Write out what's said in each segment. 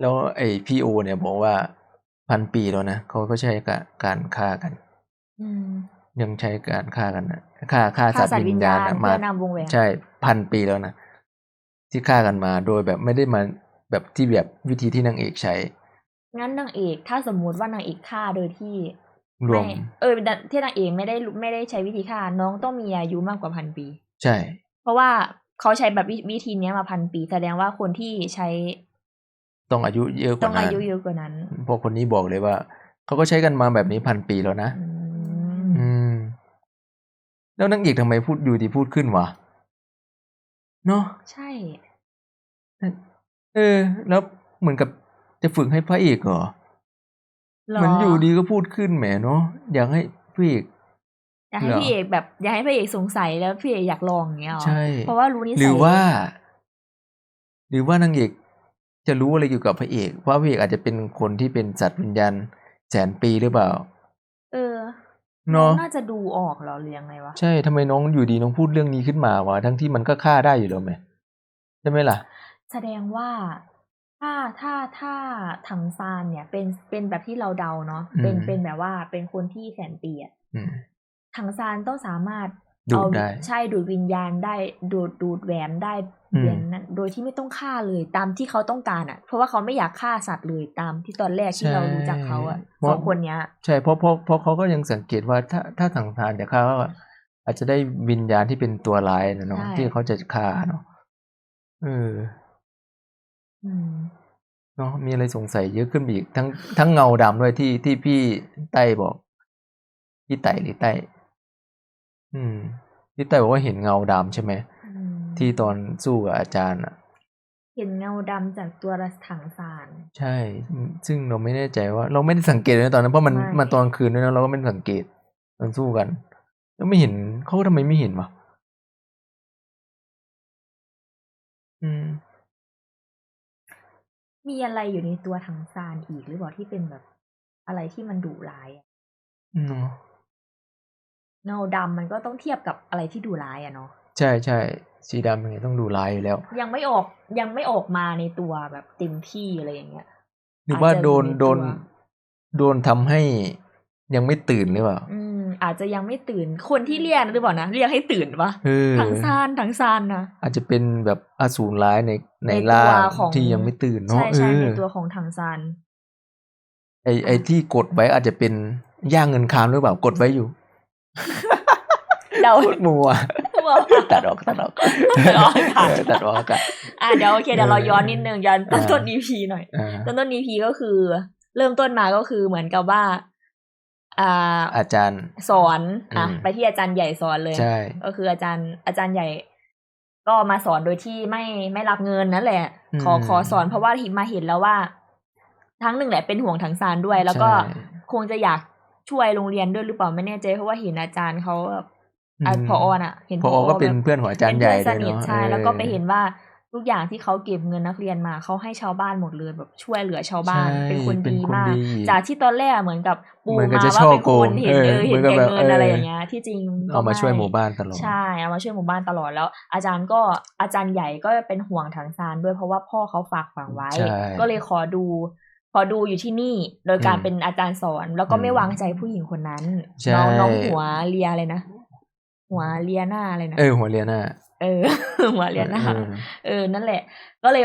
แล้วไอ้พี่โอเนี่ยบอกว่าพันปีแล้วนะเขาก็ใช้การการฆ่ากันอืมยังใช้การฆ่ากันนะฆ่าฆ่าฆ่าสัตว์สัตว์วิวิญญญาญาณณอะเพื่มาอนำวงแหวนใช่พันปีแล้วนะที่ฆ่ากันมาโดยแบบไม่ได้มาแบบที่แบบวิธีที่นางเอกใช้ งั้นนางเอกถ้าสมมุติว่านางเอกฆ่าโดยที่รวมไม่เออที่นางเอกไม่ได้ไม่ได้ใช้วิธีฆ่าน้องต้องมีอายุมากกว่าพันปี ใช่ เพราะว่าเขาใช้แบบวิวิธีเนี้ยมาพันปี แสดงว่าคนที่ใช้ ต้องอายุเยอะกต้อว่างนั้นอายุเยอะกว่านั้นเพราะคนนี้บอกเลยว่าเขาก็ใช้กันมาแบบนี้พันปีแล้วนะอืมอืมแล้วนางเอกทำไมพูดอยู่ดีพูดขึ้นวะเนาะใช่ เออ แล้วเหมือนกับจะฝึกให้พระเอกเหรอหรอเหมือนอยู่ดีก็พูดขึ้นแหมเนาะอยากให้พระเอกอยากให้เหรอพี่เอกแบบอยากให้พระเอกสงสัยแล้วพี่เอกอยากลองอย่างเงี้ยหรอใช่เพราะว่ารู้นิสัยหรือว่า หรือว่านางเอก จะรู้อะไรเกี่ยวกับพระเอกว่าพระเอกอาจจะเป็นคนที่เป็นสัตว์วิญญาณแสนปีหรือเปล่า เออเนาะน่าจะดูออกเหรอหรือยังไงวะใช่ทำไมน้องอยู่ดีน้องพูดเรื่องนี้ขึ้นมาวะทั้งที่มันก็ฆ่าได้อยู่แล้วไหมใช่ไหมล่ะ แสดงว่าถ้าถ้าถ้าถังซานเนี่ย เป็นเป็นแบบที่เราเดาเนาะเป็นอืมเป็นแบบว่าเป็นคนที่แสนปีอะอืมถังซานต้องสามารถ ดูดเอาได้ใช่ดูดวิญญาณได้ดูดดูดแหวนได้อืมเหรียญนั้นโดยที่ไม่ต้องฆ่าเลยตามที่เขาต้องการอะ เพราะว่าเขาไม่อยากฆ่าสัตว์เลยตามที่ตอนแรกที่เรารู้จักเขาอะสองคนเนี้ยใช่เพราะเพราะเพราะเขาก็ยังสังเกตว่าถ้าถ้าสังทานจะฆ่าว่าอาจจะได้วิญญาณที่เป็นตัวร้ายนะเนาะใช่ที่เขาจะฆ่าเนาะเอออืมเนาะมีอะไรสงสัยเยอะขึ้นไปอีกทั้งทั้งเงาดำด้วยที่ที่พี่ไต้บอก พี่ไต่หรือไต้ อืมพี่ไต้บอกว่าเห็นเงาดำใช่ไหมอืมที่ตอนสู้กับอาจารย์อะเห็นเงาดำจากตัวถังซานใช่ ซึ่งเราไม่แน่ใจว่า เราไม่ได้สังเกตเลยนะตอนนั้นเพราะมันไม่มันตอนกลางคืนด้วยนะเราก็ไม่ได้สังเกตตอนสู้กัน แล้วไม่เห็นเขาทำไมไม่เห็นวะอืม มีอะไรอยู่ในตัวถังซานอีกหรือเปล่าที่เป็นแบบ อะไรที่มันดุร้ายอะ เนาะเงาดำมันก็ต้องเทียบกับอะไรที่ดุร้ายอะเนาะใช่ใช่สีดำยังไงต้องดูลายอยู่แล้ว ยังไม่ออกยังไม่ออกมาในตัวแบบเต็มที่อะไรอย่างเงี้ยหรือว่าอาจจะโดนอยู่ในโดนตัวโดนทำให้ยังไม่ตื่นหรือเปล่า อืม อาจจะยังไม่ตื่น คนที่เรียกหรือเปล่านะ เรียกให้ตื่นปะเออถังซานถังซานนะ อาจจะเป็นแบบอสูรร้ายในในในตัวร่างของที่ยังไม่ตื่นเนาะใช่เอใช่อในตัวของถังซานไอไอที่กดไว้อาจจะเป็นย่างเงินคามหรือเปล่ากดไว้อยู่ เดาโคตรมัวว่าตัดออกตัดออกตัดออกอากาศเออตัดออกอากาศอะเดี๋ยวโอเคเดี๋ยวเราย้อนนิดนึงย้อนต้นอ่าต้น EP หน่อยอ่าต้นต้น EP ก็คือ เริ่มต้นมาก็คือเหมือนกับว่าอ่าอาจารย์สอนอะอืมไปที่อาจารย์ใหญ่สอนเลยใช่ก็คืออาจารย์อาจารย์ใหญ่ ก็มาสอนโดยที่ไม่ไม่รับเงินนั่นแหละ ขอขอสอนเพราะว่ามาเห็นแล้วว่า ทั้งหนึ่งแหละเป็นห่วงถังซานด้วย แล้วก็ใช่คงจะอยาก ช่วยโรงเรียนด้วยหรือเปล่าไม่แน่ใจเพราะว่าเห็นอาจารย์เขาแบบอะมพอน่ะ เห็นพอก็เป็นแบบเพื่อนของอาจารย์ใหญ่เป็นด้เพื่วอยนสนิทเนาะใช่ออแล้วก็ไปเห็นว่าทุกอย่างที่เขาเก็บเงินนักเรียนมาเขาให้ชาวบ้านหมดเลยแบบช่วยเหลือชาวบ้านใช่เป็นคนเป็นดีคนมากดีจากที่ตอนแรกเหมือนกับปูเหมือนกับมาจะว่าช่อเป็นโกคงนเห็นเออเออเห็นเหมือนกับแก่แบบเงินอะไรเออออย่างเงี้ยที่จริงเอามาช่วยไหมู่บ้านตลอดใช่เอามาช่วยหมู่บ้านตลอดแล้ว อาจารย์ก็อาจารย์ใหญ่ก็เป็นห่วงถังซานด้วยเพราะว่าพ่อเขาฝากฝังไว้ใช่ก็เลยขอดู ขอดูอยู่ที่นี่โดยการอืมเป็นอาจารย์สอน แล้วก็ไม่อืมวางใจผู้หญิงคนนั้นใช่น้องน้องหัวเลียอะไรนะหัวเลียหน้าอะไรนะเออหัวเรียนน่ะเออหัวเลียหน้าเออเออ นั่นแหละ ก็เลย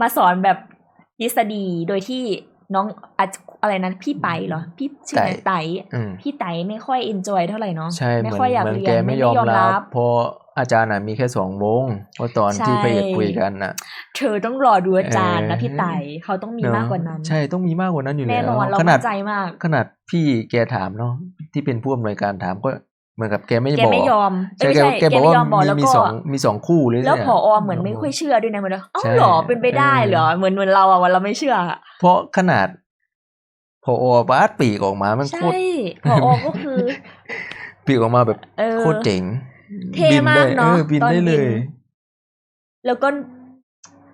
มาสอนแบบทฤษฎีโดยที่น้องอะอะไรนั้นพี่ไปเหรอ พี่ชื่ออะไรไตอืมพี่ไตไม่ค่อยเอนจอยเท่าไหร่เนาะใช่เหไม่มือนค่อยอยากเหมือนเรียแกนไม่ยอมรับเพราะ อาจารย์น่ะมีแค่สองวงเพราะตอนที่ใช่พระเอกคุยกันน่ะเธอต้องรอดูอาจารย์นะเออพี่ไตเขาต้องมีเอะมากกว่านั้น ใช่ต้องมีมากกว่านั้นอยู่แล้วแน่นอนเราขนามั่ดนใจมาก ขนาดพี่แกถามเนาะที่เป็นผู้อำนวยการถามก็เหมือนกับแกไม่แกบอกไม่ยอมเอ้ใช่ยแกไม่ใช่แกบอกว่าไม่ยอมบอกมีแล้วมีก็สองมีสองคู่เลยแล้วเนี่ยผอเหมือนไม่ค่อยเชื่อด้วยนะเหมือนเอ้าใช่เหรอเป็นไปได้เออเหรอเหมือนเหมือนเราอะวันเราไม่เชื่ออะเพราะขนาดพอบาสปีกออกมา มันโคใช่ตรผอก็คือ ปีกออกมาแบบเออโคตรเจ๋ง เท่บินมาได้กเนอะออบินตอนได้บินเลย แล้วก็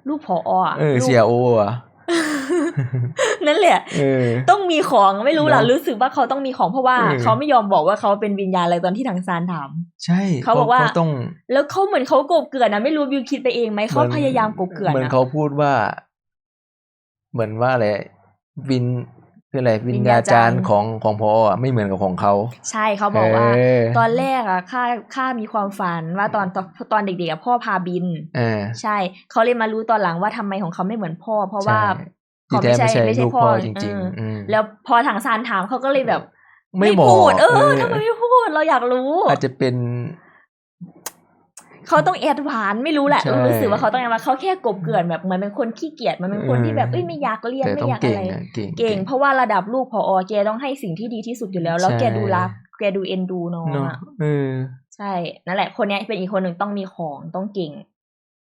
ลูกผออะเออลูกเสียโออะนั่นแหละเออต้องมีของไม่รู้ล่ะเนอะรู้สึกว่าเขาต้องมีของเพราะว่าเออเขาไม่ยอมบอกว่าเขาเป็นวิญญาณอะไรตอนที่ทางซานถามใช่เขาบอกว่าเขต้อง แล้วเขาเหมือนเขากบเกลื่อนนะไม่รู้บิวคิดไปเองไหมเขาพยายามกบเกลื่อนเหมือนนะเขาพูดว่า เหมือนว่าอะไรวิน คืออะไรวิญญาจารย์ของของพออะไม่เหมือนกับของเขา ใช่เขาบอกว่าเออตอนแรกอะข้าข้ามีความฝันว่าตอนตอนตอนเด็กๆอะพ่อพาบินเออใช่เขาเลยมารู้ตอนหลังว่าทำไมของเขาไม่เหมือนพ่อ เพราะว่าใช่ที่แท้ไม่ใช่ไม่ใช่ลูกพ่อพ่อจริงเออๆอืมแล้วพอถังซานถามเขาก็เลยแบบ ไม่บอกพูดเออเออทำไมไม่พูดเราอยากรู้ อาจจะเป็น เขาต้องแอดวานซ์ไม่รู้แหละใช่เออรู้สึกว่าเขาต้องแอดวานซ์เขาแค่กบเกลื่อนแบบเหมือนเป็นคนขี้เกียจเหมันเป็นคนที่แบบเออเอ้ยไม่อยากเรียนแต่ไม่ต้องอยากเก่อะงไรอะเก่งเก่ง เพราะว่าระดับลูกพอแกต้องให้สิ่งที่ดีที่สุดอยู่แล้ว แล้วใช่แกดูรักแกดูเอ็นดูน้องเนาะอะเออใช่นั่นแหละ คนเนี้ยเป็นอีกคนหนึ่งต้องมีของต้องเก่ง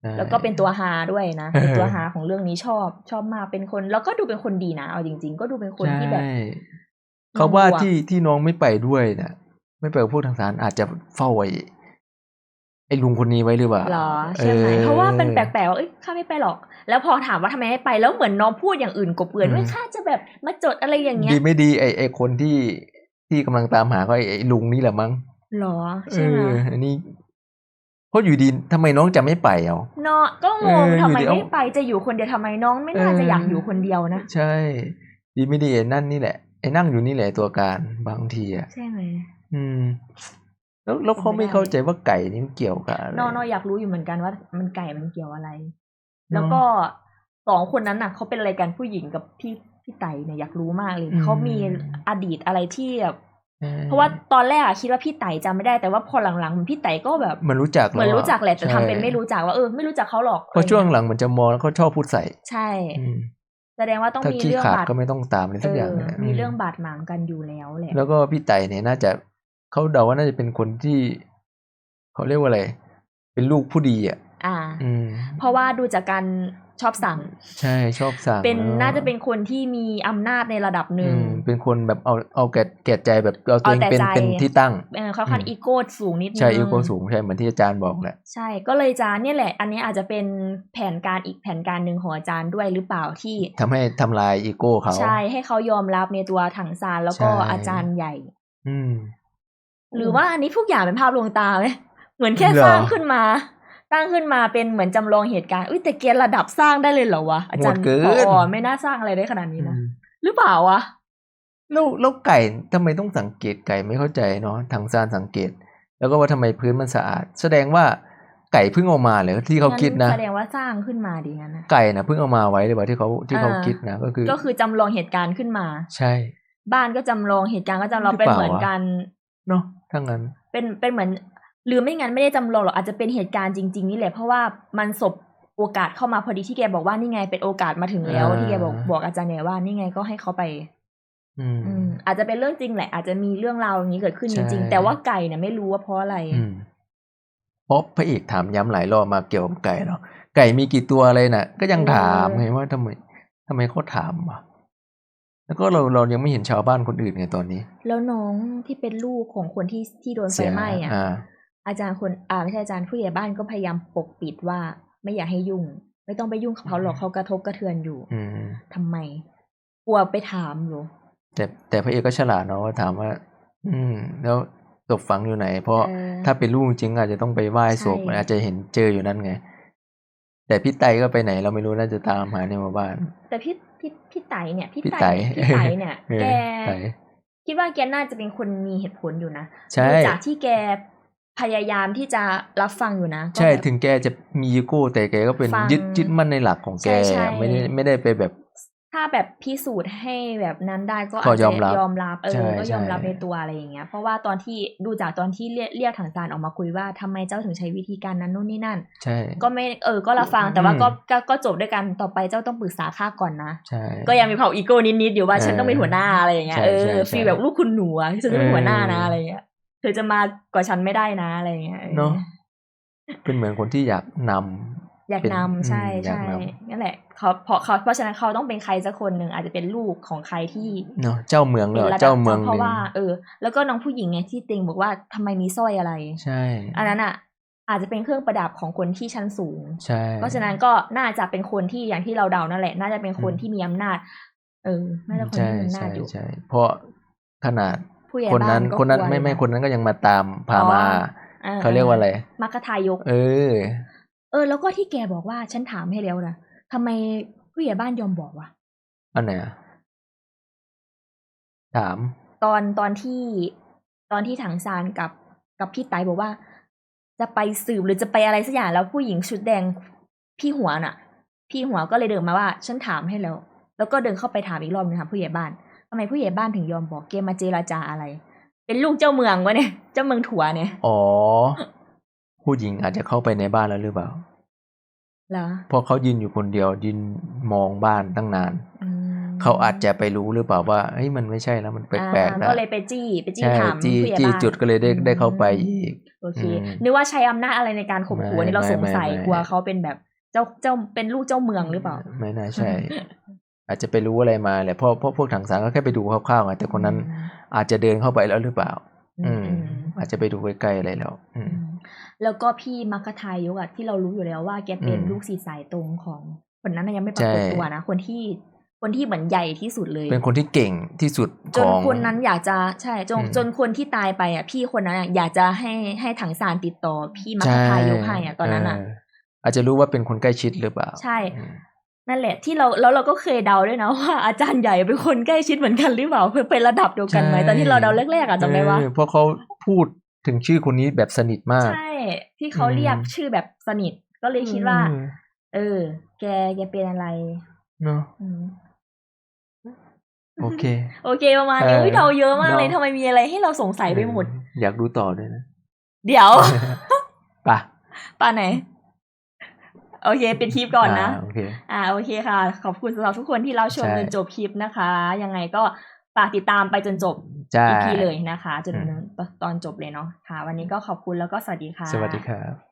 ใช่แล้วก็เป็นตัวฮาด้วยนะเออเป็นตัวฮาของเรื่องนี้ชอบชอบมากเป็นคน แล้วก็ดูเป็นคนดีนะเอาจริง ๆ ก็ดูเป็นคนที่แบบใช่เขาว่าน้องบัวที่ที่น้องไม่ไปด้วยเนี่ยไม่ไปกับพวกทางสารอาจจะเฝ้าไอ้ ไอ้ลุงคนนี้ไว้หรือเปล่าเหรอใช่ไหมออเพราะว่ามันแปลกๆว่าเอ้ยข้าไม่ไปหรอก แล้วพอถามว่าทำไมไม่ไปแล้วเหมือนน้องพูดอย่างอื่นกบเกลื่อนอืมว่าข้าจะแบบมาจดอะไรอย่างเงี้ยดีไม่ดีไอ้ไอ้คนที่ที่กำลังตามหาก็ไอ้ไอ้ลุงนี่แหละมั้งเหรอเอใช่ไหมออันนี้เพราะอยู่ดีทำไมน้องจะไม่ไปเอาเนาะก็งงเออทำไมอยู่ดีเอาไม่ไปจะอยู่คนเดียวทำไมน้องไม่น่าจะเออออยากอยู่คนเดียวนะใช่ ดีไม่ดีไอ้นั่นนี่แหละไอ้นั่งอยู่นี่แหละตัวการบางทีอะใช่ไหมอืม แล้วแล้วเขาไม่เข้าใจว่าไก่นี่มันเกี่ยวกับอะไรนอนออยากรู้อยู่เหมือนกันว่า มันไก่มันเกี่ยวอะไรเนอะแล้วก็สองคนนั้นน่ะเขาเป็นอะไรกันผู้หญิงกับพี่พี่ไต่เนี่ยอยากรู้มากเลยอืมเขามีอดีตอะไรที่แบบใช่เพราะว่าตอนแรกอะคิดว่าพี่ไต่จำไม่ได้แต่ว่าพอหลังๆเหมือนพี่ไต่ก็แบบเหมันรู้จักเหมือนแล้วะรู้จักแหละแต่ใช่ทำเป็นไม่รู้จักว่าเออไม่รู้จักเขาหรอกเพราะช่วงหลังเหมือนจะมองแล้วเขาชอบพูดใส่ ใช่อืมแสดงว่าต้องถ้ามีขี้เรื่องขาดบาดก็ไม่ต้องตามเลยเอสักอย่างอเนี่ยมีมเรื่องบาดหมางกันอยู่แล้วแหละแล้วก็พี่ไต่เนี่ยน่าจะ เขาเดาว่าน่าจะเป็นคนที่เขาเรียกว่าอะไร เป็นลูกผู้ดีอะอ่าอืมเพราะว่าดูจากการชอบสั่ง ใช่ชอบสั่ง เป็นแล้วน่าจะเป็นคนที่มีอำนาจในระดับหนึ่งอืมเป็นคนแบบเอาเอาแก่แก่ใจแบบเอาตัวเองเอาแต่เป็นใจเป็นที่ตั้งเออเขาค่อนอืมอีโก้สูงนิดนึงใช่อีโก้สูงใช่เหมือนที่อาจารย์บอกแหละใช่ก็เลยจะเนี่ยแหละ อันนี้อาจจะเป็นแผนการอีกแผนการหนึ่งของอาจารย์ด้วยหรือเปล่าที่ทำให้ทำลายอีโก้เขาใช่ให้เขายอมรับในตัวถังซานแล้วก็ใช่อาจารย์ใหญ่ อืม หรือว่าอันนี้ทุกอย่างเป็นภาพลวงตาไหมเหมือนแค่เหรอสร้างขึ้นมาสร้างขึ้นมาเป็นเหมือนจำลองเหตุการณ์อุ้ยแต่เกียร์ระดับสร้างได้เลยเหรอวะอาจารย์โหดเกินพอไม่น่าสร้างอะไรได้ขนาดนี้นะอืมหรือเปล่าวะแล้วแล้วไก่ทำไมต้องสังเกตไก่ไม่เข้าใจเนาะทางซานสังเกต แล้วก็ว่าทำไมพื้นมันสะอาด แสดงว่าไก่เพิ่งเอามาเลยที่เขาคิดนะแสดงว่าสร้างขึ้นมาดีงั้นนะไก่นะเพิ่งเอามาไว้หรือเปล่าที่เขาที่เขาอ่าคิดนะก็คือ ก็คือจำลองเหตุการณ์ขึ้นมา ใช่ บ้านก็จำลองเหตุการณ์ก็จำลองหรือเป็นเปล่าเหมือนวะกันเนาะ ถ้างั้น เป็นเป็นเหมือนหรือไม่งั้นไม่ได้จำลองหรอกอาจจะเป็นเหตุการณ์จริง ๆ นี่แหละ เพราะว่ามันสบโอกาสเข้ามาพอดีที่แกบอกว่านี่ไงเป็นโอกาสมาถึงแล้วอ่าที่แกบอกบอกอาจารย์เนี่ยว่านี่ไงก็ให้เขาไปอืมอืมอาจจะเป็นเรื่องจริงแหละ อาจจะมีเรื่องราวอย่างนี้เกิดขึ้นใช่จริงๆแต่ว่าไก่เนี่ยไม่รู้ว่าเพราะอะไรอืมเพราะพระเอกถามย้ำหลายรอบมาเกี่ยวกับไก่เนาะไก่มีกี่ตัวอะไรน่ะ ก็ยังถามเออไงว่าทำไมทำไมเขาถามวะ แล้วก็เราเรายังไม่เห็นชาวบ้านคนอื่นไงตอนนี้ แล้วน้องที่เป็นลูกของคนที่ที่โดนไฟเสียไหม้อะอ่าอาจารย์คนอ่าไม่ใช่อาจารย์ผู้ใหญ่บ้านก็พยายามปกปิดว่า ไม่อยากให้ยุ่ง ไม่ต้องไปยุ่งกับเขาหรอกเขากระทบกระเทือนอยู่ อืมทำไมกลัวไปถามอยู่แต่แต่พระเอกก็ฉลาดเนาะว่าถามว่า อืม แล้วศพฝังอยู่ไหน เพราะเออถ้าเป็นลูกจริงอาจจะต้องไปไหว้ศพใช่มันอาจจะเห็นเจออยู่นั่นไง แต่พี่ไตก็ไปไหนเราไม่รู้น่าจะตามหาในหมู่บ้าน แต่พี่พี่พี่ไตเนี่ยพี่พี่ไตไต่พี่ไตเนี่ยเออแกไตคิดว่าแกน่าจะเป็นคนมีเหตุผลอยู่นะใช่ดูจากที่แกพยายามที่จะรับฟังอยู่นะก็ใช่แบบถึงแกจะมีอีโก้แต่แกก็เป็นฟังยึดยึดมั่นในหลักของแกใช่ใช่ไม่ได้ไม่ได้ไปแบบ ถ้าแบบพิสูจน์ให้แบบนั้นได้ก็ก็อาจยจะอมรับยอมรับเอใช่อก็ยอมรับใช่ในตัวอะไรอย่างเงี้ย เพราะว่าตอนที่ดูจากตอนที่เรียกเรียกถังซานออกมาคุยว่าทำไมเจ้าถึงใช้วิธีการนั้นนู่นนี่นั่นใช่ก็ไม่เออก็รับฟังแต่ว่าอืมก็ก็ก็จบด้วยกันต่อไปเจ้าต้องปรึกษาข้าก่อนนะใช่ก็ยังมีเผาอีโก้นิดๆอยู่ว่าเออฉันต้องเป็นหัวหน้าอะไรอย่างเงี้ยใช่เอใช่อใช่ฟีลแบบลูกคุณหนูอะฉันต้องเป็นหัวหน้านะเออออะไรอย่างเงี้ยเธอจะมากว่าฉันไม่ได้นะอะไรอย่างเงี้ยออเนาะเป็นเหมือนคนที่อยากนำ อยากเป็นนำใช่อืมอยากใช่นนั่นแหละเขาเพราะเขาเพราะฉะนั้นเขาต้องเป็นใครสักคนหนึ่งอาจจะเป็นลูกของใครที่เนาะเจ้าเมืองเป็เหรนอระดับเจ้าเมืองเพหนึ่ราะงว่าเออ แล้วก็น้องผู้หญิงไงที่เต็งบอกว่าทำไมมีสร้อยอะไร ใช่ อันนั้นอะ อาจจะเป็นเครื่องประดับของคนที่ชั้นสูงใช่เพราะฉะนั้นก็น่าจะเป็นคนที่อย่างที่เราเดานั่นแหละ น่าจะเป็นคนอืมที่มีอำนาจ เออน่าจะคนใช่ที่มีอำนาใช่จอยู่ใช่เพราะขนาดผู้ใหญ่คนบ้านั้นก็คนนั้นกลัวไม่ไม่เลยะคนนั้นก็ยังมาตามพาอ๋อมาออเขาเรียกว่าอะไรมัคคทายก เออ เออ แล้วก็ที่แกบอกว่าฉันถามให้แล้วนะทำไมผู้ใหญ่บ้านยอมบอกวะอันไหนอะถาม ตอนตอนที่ตอนที่ถังซานกับกับพี่ไตบอกว่า จะไปสืบหรือจะไปอะไรสักอย่างแล้วผู้หญิงชุดแดงพี่หัวน่ะ พี่หัวก็เลยเดินมาว่า ฉันถามให้แล้ว แล้วก็เดินเข้าไปถามอีกรอบนึงค่ะผู้ใหญ่บ้านทำไมผู้ใหญ่บ้านถึงยอมบอกเกมมาเจราจาอะไร เป็นลูกเจ้าเมืองวะเนี่ย เจ้าเมืองถั่วเนี่ย อ๋อ ผู้หญิงอาจจะเข้าไปในบ้านแล้วหรือเปล่าเหรอเพราะเขายืนอยู่คนเดียวยืนมองบ้านตั้งนานอืมเขาอาจจะไปรู้หรือเปล่าว่าเฮ้ยมันไม่ใช่แล้วมันแปลกๆอ่านะก็เลยไปจี้ไปจี้ใช่ถามจี้ผู้ใหญ่จี้บ้านจุดก็เลยได้อืมได้เข้าไปอีกโอเคอืมนึกว่าใช้อำนาจอะไรในการข่มขู่อันนี่เราไม่สงสัยไม่ไม่กลัวเขาเป็นแบบเจ้าเจ้าเป็นลูกเจ้าเมืองหรือเปล่า ไม่น่าใช่ อาจจะไปรู้อะไรมาแหละเพราะเพราะพวกถังสารก็แค่ไปดูคร่าวๆไงแต่คนนั้นอาจจะเดินเข้าไปแล้วหรือเปล่า อืม อืมอืมอาจจะไปดูใกล้ๆอะไรแล้วอือืมมแล้วก็พี่มัคคทายกอะที่เรารู้อยู่แล้วว่าแกเป็นอืมลูกศิษย์สายตรงของคนนั้นนะยังไม่ปรากฏใช่ตัวนะคนที่คนที่เหมือนใหญ่ที่สุดเลย เป็นคนที่เก่งที่สุดจขนองคนนั้นอยากจะใช่จนอืมจนคนที่ตายไปอะ พี่คนนั้นอะอยากจะให้ให้ถังสารติดต่อ พี่มัคคทายกให้อะตอนนั้นอะเอาจจะรู้ว่าเป็นคนใกล้ชิดหรือเปล่า ใช่อืมนั่นแหละ ที่เราแล้วเราก็เคยเดาด้วยนะว่าอาจารย์ใหญ่เป็นคนใกล้ชิดเหมือนกันหรือเปล่าเพื่อเป็นระดับเดียวกันไหมตอนที่เราเดาแรกๆอะจำได้ว่าเออเพราะเขา พูดถึงชื่อคนนี้แบบสนิทมาก ใช่ ที่เขาอืมเรียกชื่อแบบสนิท ก็เลยคิดว่าอืมเออ แกแกเป็นอะไรเนาะอืมโอเค โอเคประมาณนี้เอออุ๊ยเดาเยอะมากเลยเนอะทำไมมีอะไรให้เราสงสัยไปหมดเอออยากดูต่อด้วยนะ เดี๋ยวไป่ะป้าไหน โอเคปิดคลิปก่อนนะโอเคอ่าโอเคค่ะ ขอบคุณสำหรับทุกคนที่เราชมใช่จนจบคลิปนะคะ ยังไงก็ ฝากติดตามไปจนจบใช่ EP เลยนะคะ จนอืมตอนจบเลยเนาะค่ะ วันนี้ก็ขอบคุณแล้วก็สวัสดีค่ะ สวัสดีครับ